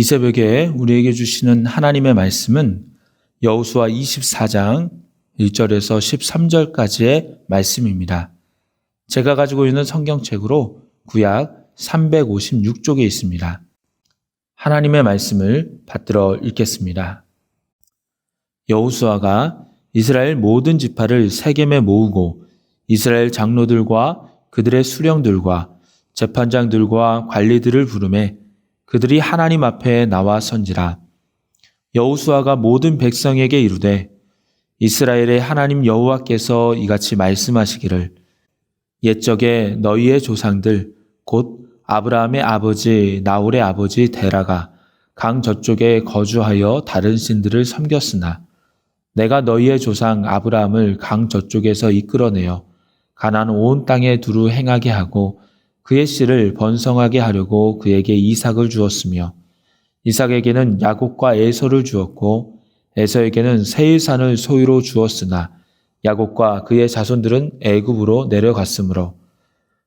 이 새벽에 우리에게 주시는 하나님의 말씀은 여호수아 24장 1절에서 13절까지의 말씀입니다. 제가 가지고 있는 성경책으로 구약 356쪽에 있습니다. 하나님의 말씀을 받들어 읽겠습니다. 여호수아가 이스라엘 모든 지파를 세겜에 모으고 이스라엘 장로들과 그들의 수령들과 재판장들과 관리들을 부르매 그들이 하나님 앞에 나와 선지라. 여호수아가 모든 백성에게 이르되 이스라엘의 하나님 여호와께서 이같이 말씀하시기를 옛적에 너희의 조상들 곧 아브라함의 아버지 나홀의 아버지 데라가 강 저쪽에 거주하여 다른 신들을 섬겼으나 내가 너희의 조상 아브라함을 강 저쪽에서 이끌어내어 가나안 온 땅에 두루 행하게 하고 그의 씨를 번성하게 하려고 그에게 이삭을 주었으며 이삭에게는 야곱과 에서를 주었고 에서에게는 세일산을 소유로 주었으나 야곱과 그의 자손들은 애굽으로 내려갔으므로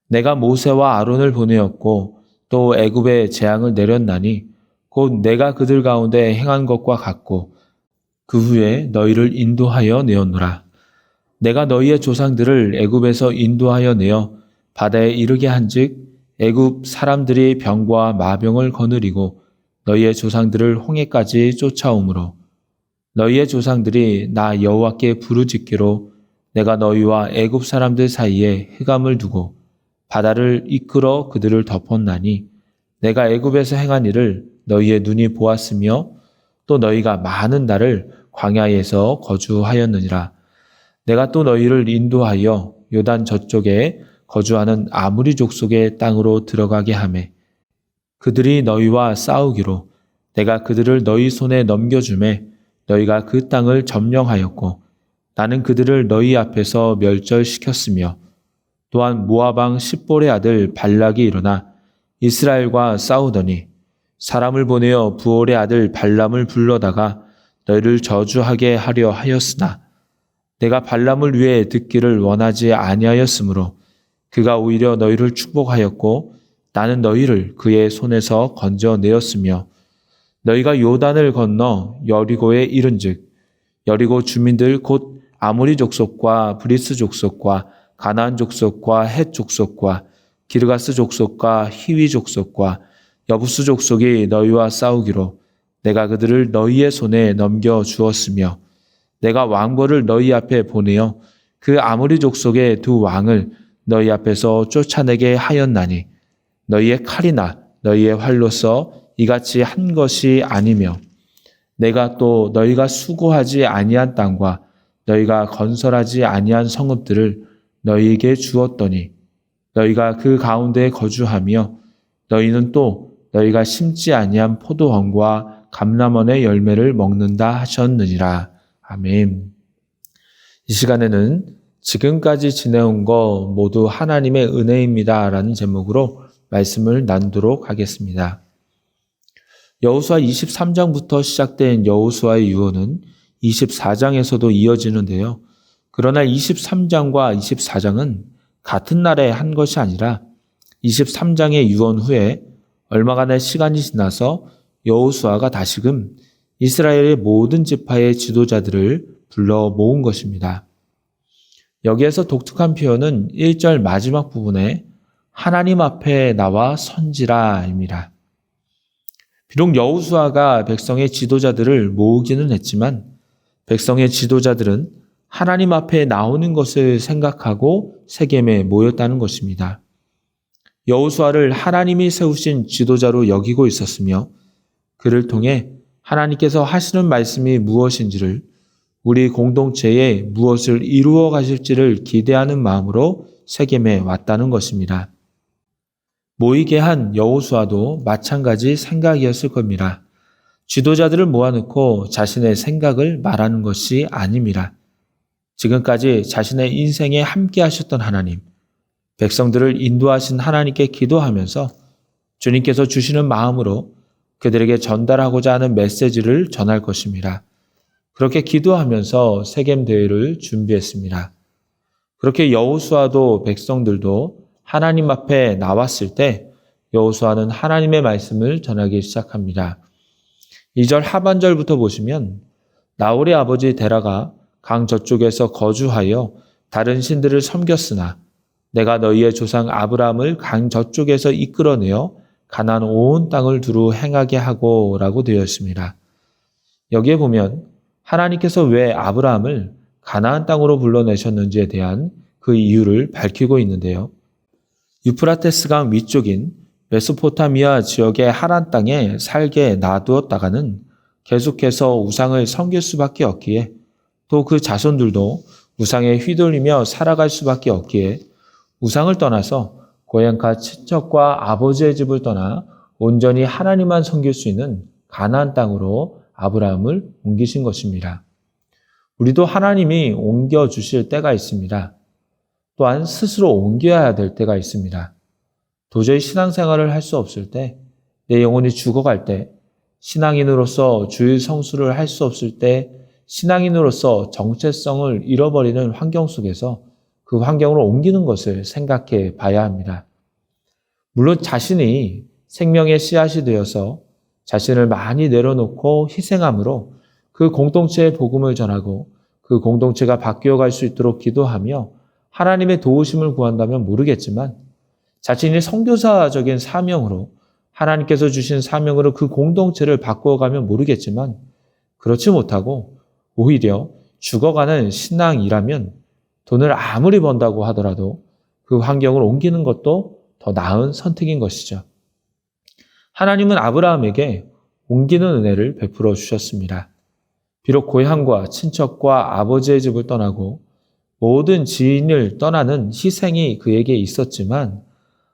내가 모세와 아론을 보내었고 또 애굽에 재앙을 내렸나니 곧 내가 그들 가운데 행한 것과 같고 그 후에 너희를 인도하여 내었노라. 내가 너희의 조상들을 애굽에서 인도하여 내어 바다에 이르게 한즉 애굽 사람들이 병과 마병을 거느리고 너희의 조상들을 홍해까지 쫓아오므로 너희의 조상들이 나 여호와께 부르짖기로 내가 너희와 애굽 사람들 사이에 흑암을 두고 바다를 이끌어 그들을 덮었나니 내가 애굽에서 행한 일을 너희의 눈이 보았으며 또 너희가 많은 날을 광야에서 거주하였느니라. 내가 또 너희를 인도하여 요단 저쪽에 거주하는 아무리 족속의 땅으로 들어가게 하매 그들이 너희와 싸우기로 내가 그들을 너희 손에 넘겨주매 너희가 그 땅을 점령하였고 나는 그들을 너희 앞에서 멸절시켰으며 또한 모아방 십볼의 아들 발락이 일어나 이스라엘과 싸우더니 사람을 보내어 부올의 아들 발람을 불러다가 너희를 저주하게 하려 하였으나 내가 발람을 위해 듣기를 원하지 아니하였으므로 그가 오히려 너희를 축복하였고 나는 너희를 그의 손에서 건져내었으며 너희가 요단을 건너 여리고에 이른즉 여리고 주민들 곧 아모리 족속과 브리스 족속과 가나안 족속과 헷 족속과 기르가스 족속과 히위 족속과 여부스 족속이 너희와 싸우기로 내가 그들을 너희의 손에 넘겨 주었으며 내가 왕벌을 너희 앞에 보내어 그 아무리 족속의 두 왕을 너희 앞에서 쫓아내게 하였나니 너희의 칼이나 너희의 활로서 이같이 한 것이 아니며 내가 또 너희가 수고하지 아니한 땅과 너희가 건설하지 아니한 성읍들을 너희에게 주었더니 너희가 그 가운데 거주하며 너희는 또 너희가 심지 아니한 포도원과 감람원의 열매를 먹는다 하셨느니라. 아멘. 이 시간에는 지금까지 지내온 거 모두 하나님의 은혜입니다. 라는 제목으로 말씀을 나누도록 하겠습니다. 여호수아 23장부터 시작된 여호수아의 유언은 24장에서도 이어지는데요. 그러나 23장과 24장은 같은 날에 한 것이 아니라 23장의 유언 후에 얼마간의 시간이 지나서 여호수아가 다시금 이스라엘의 모든 지파의 지도자들을 불러 모은 것입니다. 여기에서 독특한 표현은 1절 마지막 부분에 하나님 앞에 나와 선지라입니다. 비록 여우수아가 백성의 지도자들을 모으기는 했지만 백성의 지도자들은 하나님 앞에 나오는 것을 생각하고 세겜에 모였다는 것입니다. 여우수아를 하나님이 세우신 지도자로 여기고 있었으며 그를 통해 하나님께서 하시는 말씀이 무엇인지를 우리 공동체에 무엇을 이루어 가실지를 기대하는 마음으로 세겜에 왔다는 것입니다. 모이게 한 여호수아도 마찬가지 생각이었을 겁니다. 지도자들을 모아놓고 자신의 생각을 말하는 것이 아닙니다. 지금까지 자신의 인생에 함께 하셨던 하나님, 백성들을 인도하신 하나님께 기도하면서 주님께서 주시는 마음으로 그들에게 전달하고자 하는 메시지를 전할 것입니다. 그렇게 기도하면서 세겜 대회를 준비했습니다. 그렇게 여호수아도 백성들도 하나님 앞에 나왔을 때 여호수아는 하나님의 말씀을 전하기 시작합니다. 2절 하반절부터 보시면 나홀의 아버지 데라가 강 저쪽에서 거주하여 다른 신들을 섬겼으나 내가 너희의 조상 아브라함을 강 저쪽에서 이끌어내어 가난 온 땅을 두루 행하게 하고라고 되어 있습니다. 여기에 보면 하나님께서 왜 아브라함을 가나안 땅으로 불러내셨는지에 대한 그 이유를 밝히고 있는데요. 유프라테스강 위쪽인 메소포타미아 지역의 하란 땅에 살게 놔두었다가는 계속해서 우상을 섬길 수밖에 없기에 또 그 자손들도 우상에 휘둘리며 살아갈 수밖에 없기에 우상을 떠나서 고향과 친척과 아버지의 집을 떠나 온전히 하나님만 섬길 수 있는 가나안 땅으로 아브라함을 옮기신 것입니다. 우리도 하나님이 옮겨 주실 때가 있습니다. 또한 스스로 옮겨야 될 때가 있습니다. 도저히 신앙생활을 할 수 없을 때, 내 영혼이 죽어갈 때, 신앙인으로서 주일 성수를 할 수 없을 때, 신앙인으로서 정체성을 잃어버리는 환경 속에서 그 환경을 옮기는 것을 생각해 봐야 합니다. 물론 자신이 생명의 씨앗이 되어서 자신을 많이 내려놓고 희생함으로 그 공동체의 복음을 전하고 그 공동체가 바뀌어 갈 수 있도록 기도하며 하나님의 도우심을 구한다면 모르겠지만 자신이 성교사적인 사명으로 하나님께서 주신 사명으로 그 공동체를 바꾸어 가면 모르겠지만 그렇지 못하고 오히려 죽어가는 신앙이라면 돈을 아무리 번다고 하더라도 그 환경을 옮기는 것도 더 나은 선택인 것이죠. 하나님은 아브라함에게 옮기는 은혜를 베풀어 주셨습니다. 비록 고향과 친척과 아버지의 집을 떠나고 모든 지인을 떠나는 희생이 그에게 있었지만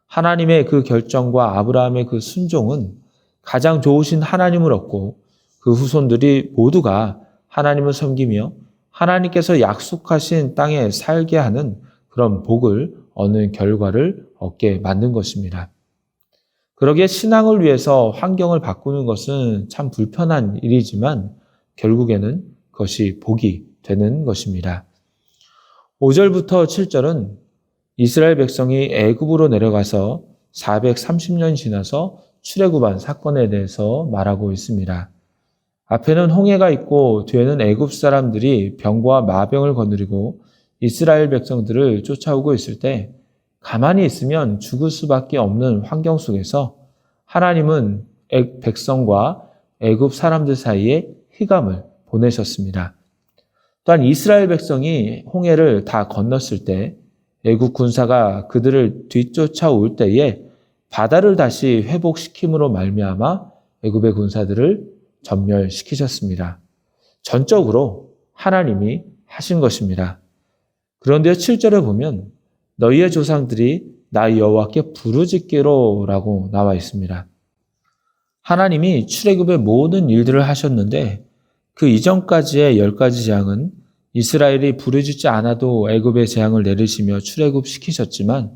하나님의 그 결정과 아브라함의 그 순종은 가장 좋으신 하나님을 얻고 그 후손들이 모두가 하나님을 섬기며 하나님께서 약속하신 땅에 살게 하는 그런 복을 얻는 결과를 얻게 만든 것입니다. 그러기에 신앙을 위해서 환경을 바꾸는 것은 참 불편한 일이지만 결국에는 그것이 복이 되는 것입니다. 5절부터 7절은 이스라엘 백성이 애굽으로 내려가서 430년 지나서 출애굽한 사건에 대해서 말하고 있습니다. 앞에는 홍해가 있고 뒤에는 애굽 사람들이 병과 마병을 거느리고 이스라엘 백성들을 쫓아오고 있을 때 가만히 있으면 죽을 수밖에 없는 환경 속에서 하나님은 백성과 애굽 사람들 사이에 희감을 보내셨습니다. 또한 이스라엘 백성이 홍해를 다 건넜을 때 애국 군사가 그들을 뒤쫓아올 때에 바다를 다시 회복시킴으로 말미암아 애굽의 군사들을 전멸시키셨습니다. 전적으로 하나님이 하신 것입니다. 그런데 7절에 보면 너희의 조상들이 나 여호와께 부르짖기로라고 나와 있습니다. 하나님이 출애굽의 모든 일들을 하셨는데 그 이전까지의 열 가지 재앙은 이스라엘이 부르짖지 않아도 애굽의 재앙을 내리시며 출애굽시키셨지만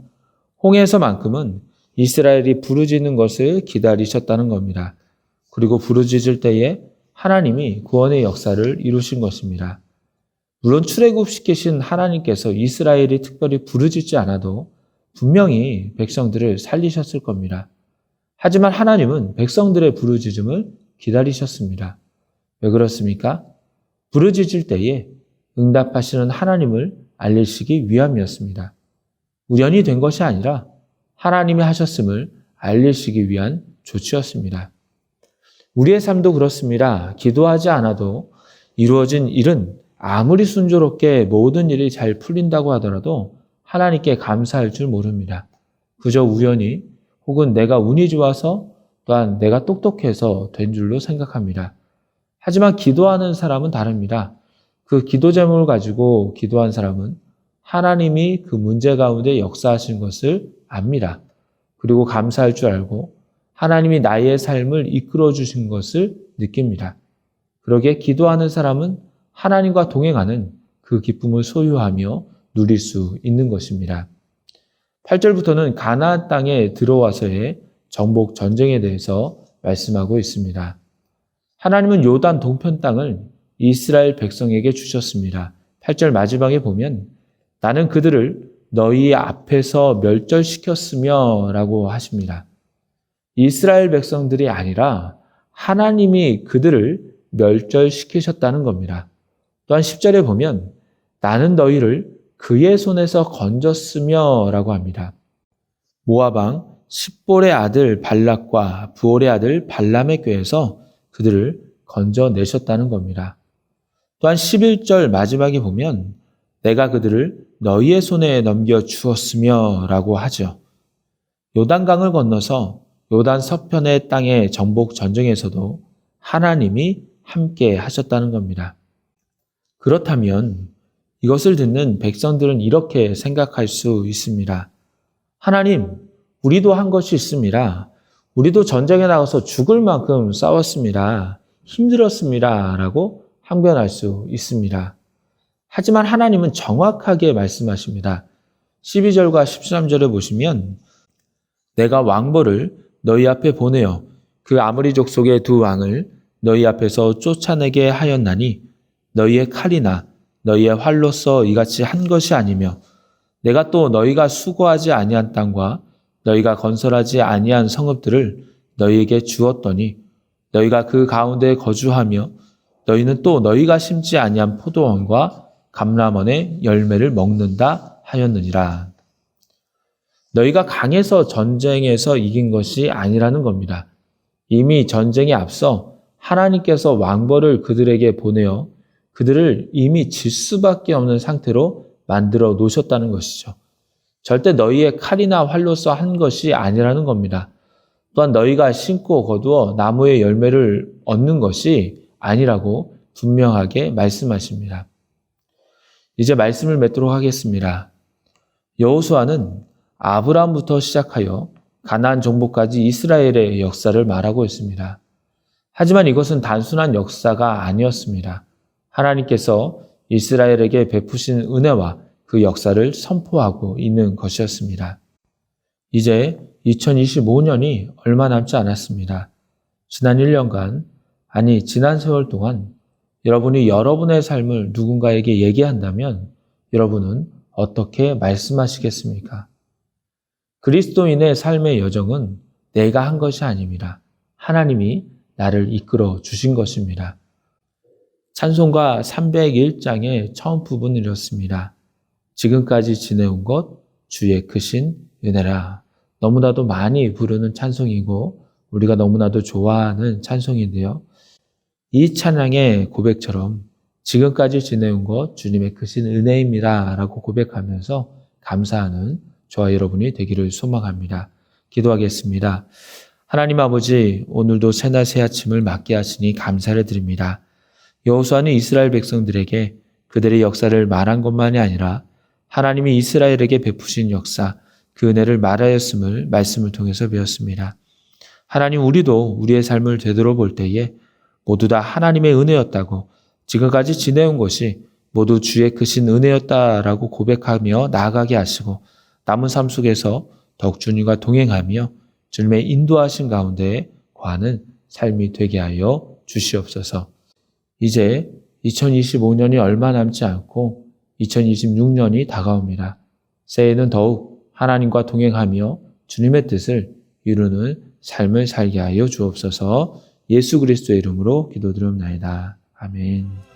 홍해에서만큼은 이스라엘이 부르짖는 것을 기다리셨다는 겁니다. 그리고 부르짖을 때에 하나님이 구원의 역사를 이루신 것입니다. 물론 출애굽시키신 하나님께서 이스라엘이 특별히 부르짖지 않아도 분명히 백성들을 살리셨을 겁니다. 하지만 하나님은 백성들의 부르짖음을 기다리셨습니다. 왜 그렇습니까? 부르짖을 때에 응답하시는 하나님을 알리시기 위함이었습니다. 우연이 된 것이 아니라 하나님이 하셨음을 알리시기 위한 조치였습니다. 우리의 삶도 그렇습니다. 기도하지 않아도 이루어진 일은 아무리 순조롭게 모든 일이 잘 풀린다고 하더라도 하나님께 감사할 줄 모릅니다. 그저 우연히 혹은 내가 운이 좋아서 또한 내가 똑똑해서 된 줄로 생각합니다. 하지만 기도하는 사람은 다릅니다. 그 기도 제목을 가지고 기도한 사람은 하나님이 그 문제 가운데 역사하신 것을 압니다. 그리고 감사할 줄 알고 하나님이 나의 삶을 이끌어 주신 것을 느낍니다. 그러기에 기도하는 사람은 하나님과 동행하는 그 기쁨을 소유하며 누릴 수 있는 것입니다. 8절부터는 가나안 땅에 들어와서의 정복 전쟁에 대해서 말씀하고 있습니다. 하나님은 요단 동편 땅을 이스라엘 백성에게 주셨습니다. 8절 마지막에 보면 나는 그들을 너희 앞에서 멸절시켰으며 라고 하십니다. 이스라엘 백성들이 아니라 하나님이 그들을 멸절시키셨다는 겁니다. 또한 10절에 보면 나는 너희를 그의 손에서 건졌으며 라고 합니다. 모아방 십볼의 아들 발락과 부올의 아들 발람의 꾀에서 그들을 건져내셨다는 겁니다. 또한 11절 마지막에 보면 내가 그들을 너희의 손에 넘겨 주었으며 라고 하죠. 요단강을 건너서 요단 서편의 땅의 정복 전쟁에서도 하나님이 함께 하셨다는 겁니다. 그렇다면 이것을 듣는 백성들은 이렇게 생각할 수 있습니다. 하나님, 우리도 한 것이 있습니다. 우리도 전쟁에 나가서 죽을 만큼 싸웠습니다. 힘들었습니다. 라고 항변할 수 있습니다. 하지만 하나님은 정확하게 말씀하십니다. 12절과 13절에 보시면 내가 왕보를 너희 앞에 보내어 그 아무리 족 속의 두 왕을 너희 앞에서 쫓아내게 하였나니 너희의 칼이나 너희의 활로서 이같이 한 것이 아니며 내가 또 너희가 수고하지 아니한 땅과 너희가 건설하지 아니한 성읍들을 너희에게 주었더니 너희가 그 가운데 거주하며 너희는 또 너희가 심지 아니한 포도원과 감람원의 열매를 먹는다 하였느니라. 너희가 강해서 전쟁에서 이긴 것이 아니라는 겁니다. 이미 전쟁에 앞서 하나님께서 왕벌을 그들에게 보내어 그들을 이미 질 수밖에 없는 상태로 만들어 놓으셨다는 것이죠. 절대 너희의 칼이나 활로서 한 것이 아니라는 겁니다. 또한 너희가 심고 거두어 나무의 열매를 얻는 것이 아니라고 분명하게 말씀하십니다. 이제 말씀을 맺도록 하겠습니다. 여호수아는 아브라함부터 시작하여 가나안 정복까지 이스라엘의 역사를 말하고 있습니다. 하지만 이것은 단순한 역사가 아니었습니다. 하나님께서 이스라엘에게 베푸신 은혜와 그 역사를 선포하고 있는 것이었습니다. 이제 2025년이 얼마 남지 않았습니다. 지난 1년간, 아니, 지난 세월 동안 여러분이 여러분의 삶을 누군가에게 얘기한다면 여러분은 어떻게 말씀하시겠습니까? 그리스도인의 삶의 여정은 내가 한 것이 아닙니다. 하나님이 나를 이끌어 주신 것입니다. 찬송가 301장의 처음 부분을 이렇습니다. 지금까지 지내온 것 주의 크신 은혜라. 너무나도 많이 부르는 찬송이고 우리가 너무나도 좋아하는 찬송인데요. 이 찬양의 고백처럼 지금까지 지내온 것 주님의 크신 은혜입니다. 라고 고백하면서 감사하는 저와 여러분이 되기를 소망합니다. 기도하겠습니다. 하나님 아버지, 오늘도 새날 새 아침을 맞게 하시니 감사를 드립니다. 여호수아는 이스라엘 백성들에게 그들의 역사를 말한 것만이 아니라 하나님이 이스라엘에게 베푸신 역사, 그 은혜를 말하였음을 말씀을 통해서 배웠습니다. 하나님 우리도 우리의 삶을 되돌아볼 때에 모두 다 하나님의 은혜였다고 지금까지 지내온 것이 모두 주의 크신 은혜였다라고 고백하며 나아가게 하시고 남은 삶 속에서 더욱 주님과 동행하며 주님의 인도하신 가운데 과는 삶이 되게 하여 주시옵소서. 이제 2025년이 얼마 남지 않고 2026년이 다가옵니다. 새해는 더욱 하나님과 동행하며 주님의 뜻을 이루는 삶을 살게 하여 주옵소서 예수 그리스도의 이름으로 기도드립나이다. 아멘.